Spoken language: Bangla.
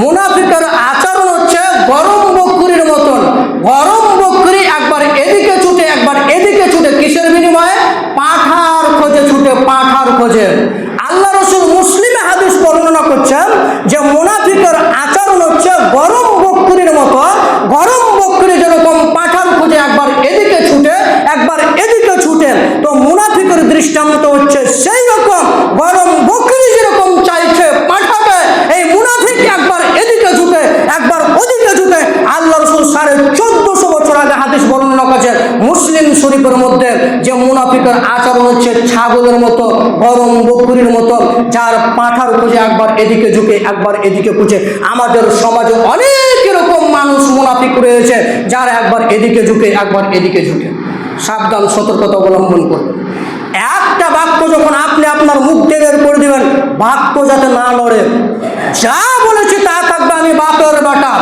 মুনাফিকের আচরণ হচ্ছে গরম বকরির মতন। গরম বকরি একবার এদিকে ছুটে, একবার এদিকে ছুটে। কিসের বিনিময়ে? পাঠার খোঁজে ছুটে, পাঠার খোঁজে। আল্লাহ রসুল মুসলিমে হাদিস বর্ণনা করছেন যে মুনাফিকের আচরণ হচ্ছে গরম বকরির মতো গরম বকরি যেরকম পাঠার খোঁজে একবার এদিকে ছুটে, একবার এদিকে ছুটে, তো মুনাফিকের দৃষ্টান্ত হচ্ছে সেই মুসলিম মধ্যে যে মুনাফিকের আচরণ হচ্ছে ছাগলের মতো, গরম বকরির মতো, যার পাঠার খুঁজে একবার এদিকে ঝুঁকে, একবার এদিকে খুঁজে আমাদের সমাজে অনেক এরকম মানুষ মুনাফিক রয়েছে, যারা একবার এদিকে ঝুঁকে, একবার এদিকে ঝুঁকে। সাবধান, সতর্কতা অবলম্বন করবেন একটা বাক্য যখন আপনি আপনার মুখ বের করে দিবেন, বাক্য যাতে না লড়ে যা বলেছে তা থাকবে আমি বাপের বাটা।